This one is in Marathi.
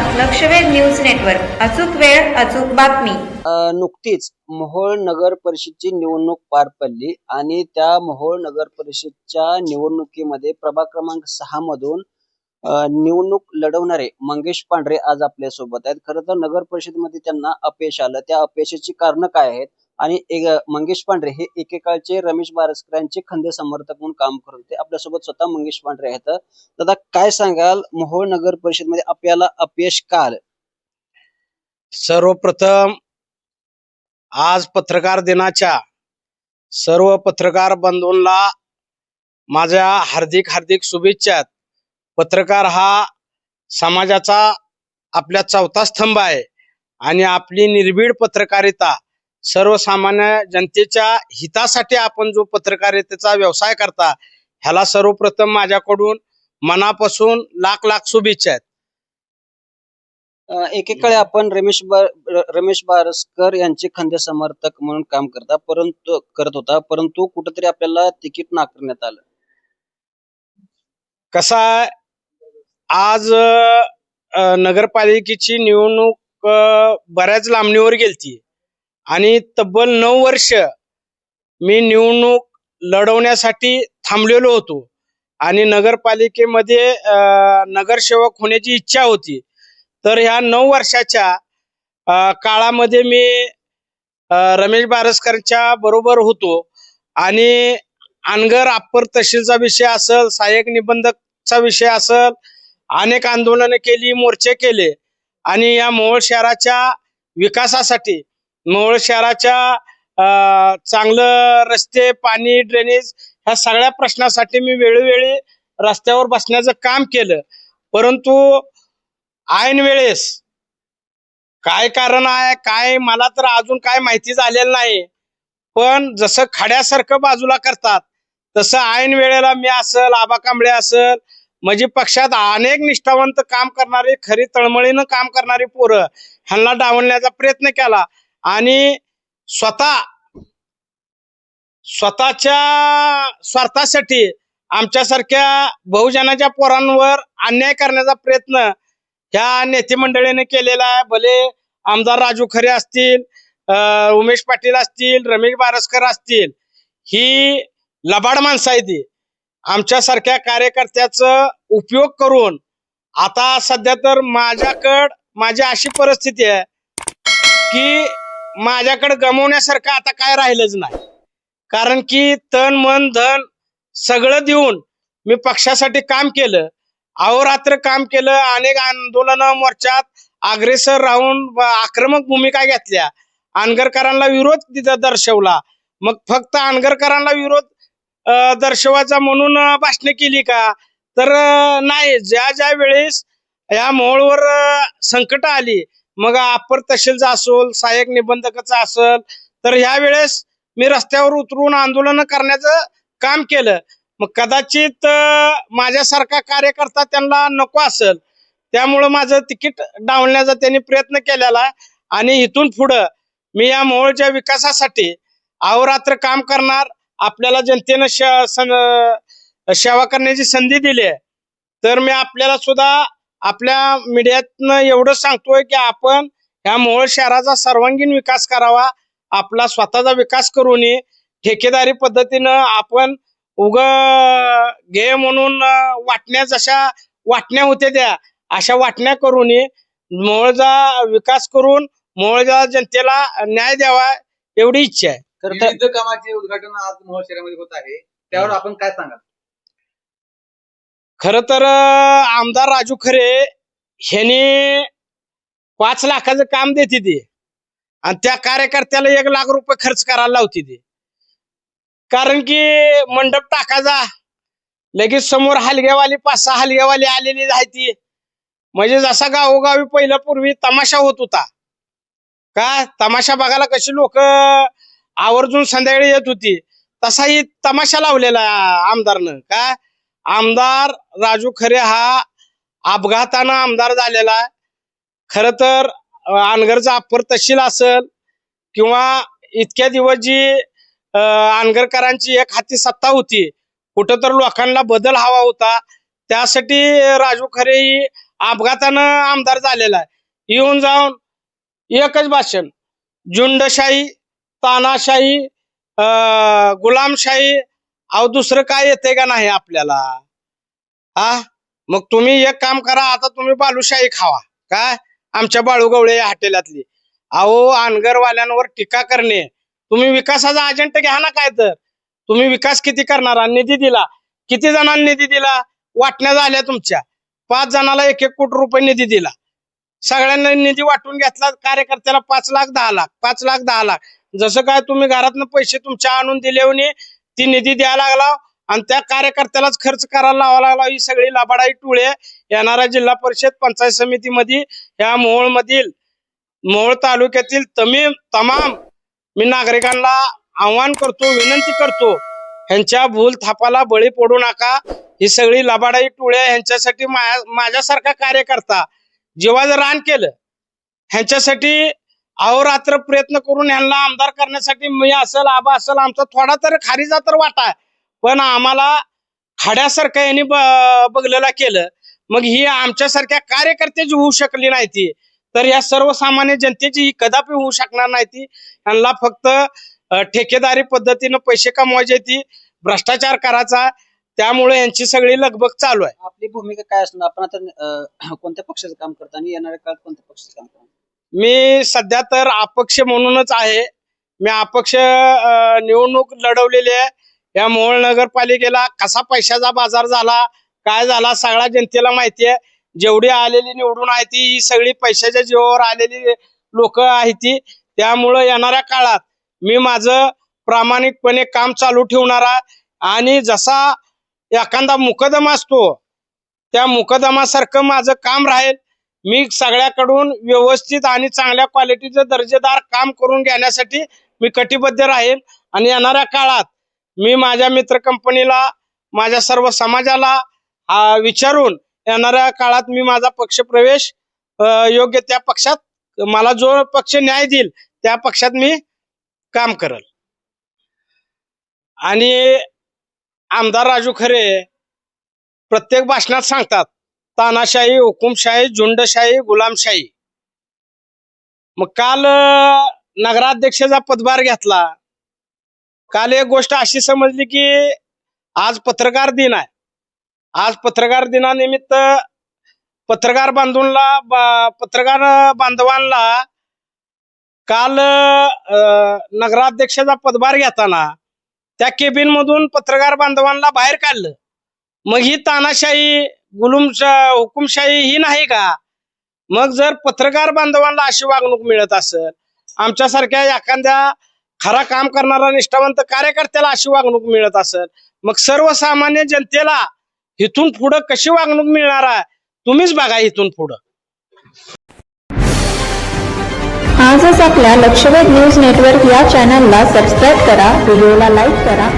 लक्षवेध न्यूज नेटवर्क. अचूक वेळ अचूक बातमी. नुकतीच मोहोळ नगर परिषदची निवडणूक पार पडली आणि त्या मोहोळ नगर परिषदच्या निवडणुकीमध्ये प्रभाग क्रमांक सहा मधून निवडणूक लढवणारे मंगेश पांढरे आज आपल्यासोबत आहेत. खरं तर नगर परिषदेमध्ये त्यांना अपयश आलं. त्या अपयशाची कारण काय आहेत? आणि एक- मंगेश पांढरे हे एकेकाळचे रमेश बारसकरांचे खंदे समर्थक म्हणून काम करत होते. आपल्यासोबत स्वतः मंगेश पांढरे आहेत. दादा काय सांगाल? मोहोळ नगर परिषदमध्ये आपल्याला अपयश का आलं? सर्वप्रथम आज पत्रकार दिनाच्या सर्व पत्रकार बंधूंना माझ्या हार्दिक हार्दिक शुभेच्छा पत्रकार हा समाजाचा आपल्या चौथा स्तंभ आहे आणि आपली निर्भीड पत्रकारिता सर्वसामान्य जनतेच्या हितासाठी आपण जो पत्रकारितेचा व्यवसाय करता ह्याला सर्वप्रथम माझ्याकडून मनापासून लाख लाख शुभेच्छा आहेत. अ, एकेकाळी आपण रमेश बा र- रमेश बारसकर यांचे खंदे समर्थक म्हणून काम करता परंतु करत होता परंतु कुठेतरी आपल्याला तिकीट नाकारण्यात आलं. कसा आज नगरपालिकेची निवडणूक बऱ्याच लांबणीवर गेलती. आणि तब्बल नऊ वर्ष मी निवडणूक लढवण्यासाठी थांबलेलो होतो. आणि नगरपालिकेमध्ये नगरसेवक होण्याची इच्छा होती. तर ह्या नऊ वर्षाच्या काळामध्ये मी रमेश बारसकरच्या बरोबर होतो. आणि अनगर अप्पर तहसीलचा विषय असेल सहाय्यक निबंधकचा विषय असेल अनेक आंदोलनं केली मोर्चे केले. आणि या मोहोळ शहराच्या विकासासाठी मोहोळ शहराच्या चांगलं रस्ते पाणी ड्रेनेज ह्या सगळ्या प्रश्नासाठी मी वेळोवेळी रस्त्यावर बसण्याचं काम केलं. परंतु ऐन वेळेस काय कारण आहे काय मला तर अजून काय माहिती झालेलं नाही. पण जसं खड्यासारखं बाजूला करतात तसं ऐन वेळेला मी असल आबा कांबळे असल म्हणजे पक्षात अनेक निष्ठावंत काम करणारे खरी तळमळीनं काम करणारी पोरं ह्यांना डावलण्याचा प्रयत्न केला. आणि स्वतः स्वतःच्या स्वार्थासाठी आमच्यासारख्या बहुजनाच्या पोरांवर अन्याय करण्याचा प्रयत्न ह्या नेते मंडळीने केलेला आहे. भले आमदार राजू खरे असतील उमेश पाटील असतील रमेश बारसकर असतील ही लबाड माणसं आहे ती आमच्यासारख्या कार्यकर्त्याचं उपयोग करून आता सध्या तर माझ्याकड माझी अशी परिस्थिती आहे की माझ्याकडे गमवण्यासारखं आता काय राहिलंच नाही. कारण की तन मन धन सगळं देऊन मी पक्षासाठी काम केलं. अहोरात्र काम केलं. अनेक आंदोलन मोर्चात अग्रेसर राहून आक्रमक भूमिका घेतल्या. आनगरकरांना विरोध तिथं दर्शवला. मग फक्त आनगरकरांना विरोध दर्शवायचा म्हणून अं, भाषणं केली का? तर नाही. ज्या ज्या वेळेस या मोहळवर संकट आली मग अप्पर तहसीलचा असेल सहाय्यक निबंधकाचा असेल तर ह्या वेळेस मी रस्त्यावर उतरून आंदोलन करण्याचं काम केलं. मग कदाचित माझ्यासारखा कार्यकर्ता त्यांना नको असेल त्यामुळं माझं तिकीट डावलण्याचा त्यांनी प्रयत्न केलेला आणि इथून पुढं मी या मोहोळच्या विकासासाठी अहोरात्र काम करणार आपल्याला जनतेनं सेवा करण्याची संधी दिली आहे. तर मी आपल्याला सुद्धा आपल्या मीडियातनं एवढं सांगतोय की आपण ह्या मोहोळ शहराचा सर्वांगीण विकास करावा आपला स्वतःचा विकास करू नये ठेकेदारी पद्धतीनं आपण उग घे म्हणून वाटण्या जशा वाटण्या होत्या त्या अशा वाटण्या करू नये मोहोळचा विकास करून मोहोळच्या जनतेला न्याय द्यावा एवढी इच्छा आहे. तर कामाचे उद्घाटन आज मोहोळ शहरामध्ये होत आहे. त्यावर आपण काय सांगाल? खर तर आमदार राजू खरे ह्यांनी पाच लाखाचं काम देते ते. आणि त्या कार्यकर्त्याला एक लाख रुपये खर्च करायला लावते ते. कारण की मंडप टाकायचा लगेच समोर हलग्यावाली पाच सहा हलग्यावाली आलेली आहे ती. म्हणजे जसा गावोगावी पहिला पूर्वी तमाशा होत होता. का? तमाशा बघायला कशी लोक आवर्जून संध्याकाळी येत होती. तसाही तमाशा लावलेला आमदारनं. का? आमदार राजू खरे हा अपघातानं आमदार झालेला आहे. खर तर अनगरचा अप्पर तहसील असेल किंवा इतक्या दिवस जी अनगरकरांची एक हाती सत्ता होती कुठं तर लोकांना बदल हवा होता त्यासाठी राजू खरे ही अपघातानं आमदार झालेला आहे. येऊन जाऊन एकच भाषण झुंडशाही तानाशाही गुलामशाही अहो दुसरं काय येते का नाही आपल्याला? हा? मग तुम्ही एक काम करा आता तुम्ही बालूशाही खावा. काय? आमच्या बाळूगवळे या हॉटेलातली. अहो अनगरवाल्यांवर टीका करणे. तुम्ही विकासाचा अजेंट घ्या ना काय तर. तुम्ही विकास किती करणार? निधी दिला. किती जणांना निधी दिला? वाटण्या झाल्या तुमच्या. पाच जणाला एक एक कोटी रुपये निधी दिला. सगळ्यांना निधी वाटून घेतला कार्यकर्त्याला पाच लाख दहा लाख पाच लाख दहा लाख. जसं काय तुम्ही घरातनं पैसे तुमच्या आणून दिले होणे ती निधी द्यायला लागला आणि त्या कार्यकर्त्यालाच खर्च करायला लावा लागला. ही सगळी लाबाडाई टुळे येणाऱ्या जिल्हा परिषद पंचायत समितीमध्ये या मोहोळ मधील मोहोळ तालुक्यातील तमीम तमाम मी नागरिकांना आव्हान करतो विनंती करतो ह्यांच्या भूल थापाला बळी पडू नका. ही सगळी लबाडाई टुळे ह्यांच्यासाठी माझ्यासारखा कार्यकर्ता जीवाचं रान केलं ह्यांच्यासाठी अहोरात्र प्रयत्न करून यांना आमदार करण्यासाठी मी असेल आबा असेल आमचा थोडा तर खारीचा तर वाटा आहे. पण आम्हाला खाड्यासारखं यांनी बघलेला केलं. मग ही आमच्यासारख्या कार्यकर्त्याची होऊ शकली नाही ती तर या सर्वसामान्य जनतेची ही कदापि होऊ शकणार नाही ती यांना फक्त ठेकेदारी पद्धतीनं पैसे कमवायचे ती भ्रष्टाचार करायचा. त्यामुळे यांची सगळी लगबग चालू आहे. आपली भूमिका काय असणार? आपण आता कोणत्या पक्षाचं काम करता आणि येणाऱ्या काळात कोणत्या पक्षाचं काम करता मी सध्या तर अपक्ष म्हणूनच आहे. मी अपक्ष निवडणूक लढवलेली आहे. या मोहोळ नगरपालिकेला कसा पैशाचा बाजार झाला काय झाला सगळ्या जनतेला माहिती आहे. जेवढी आलेली निवडून आहे ती ही सगळी पैशाच्या जीवावर आलेली लोक आहेत ती. त्यामुळं येणाऱ्या काळात मी माझं प्रामाणिकपणे काम चालू ठेवणार आहे. आणि जसा एखादा मुकदमा असतो त्या मुकदमासारखं माझं काम राहील. मी सगळ्याकडून व्यवस्थित आणि चांगल्या क्वालिटीचं दर्जेदार काम करून घेण्यासाठी मी कटिबद्ध राहील. आणि येणाऱ्या काळात मी माझ्या मित्र कंपनीला माझ्या सर्व समाजाला विचारून येणाऱ्या काळात मी माझा पक्ष प्रवेश योग्य त्या पक्षात मला जो पक्ष न्याय देईल त्या पक्षात मी काम करल. आणि आमदार राजू खरे प्रत्येक भाषणात सांगतात तानाशाही हुकुमशाही झुंडशाही गुलामशाही. मग काल नगराध्यक्षाचा पदभार घेतला. काल एक गोष्ट अशी समजली की आज पत्रकार दिन आहे. आज पत्रकार दिनानिमित्त पत्रकार बांधूनला पत्रकार बांधवांना काल अं, नगराध्यक्षाचा पदभार घेताना त्या केबिन मधून पत्रकार बांधवांना बाहेर काढलं. मग ही तानाशाही गुलुमचा हुकुमशाही ही नाही का? मग जर पत्रकार बांधवांना अशी वागणूक मिळत असेल आमच्यासारख्या एखाद्या खरा काम करणारा निष्ठावंत कार्यकर्त्याला अशी वागणूक मिळत असेल मग सर्वसामान्य जनतेला इथून पुढं कशी वागणूक मिळणार आहे? तुम्हीच बघा इथून पुढं. आजच आपल्या लक्षवेध न्यूज नेटवर्क या चॅनलला सबस्क्राईब करा व्हिडिओला लाईक करा.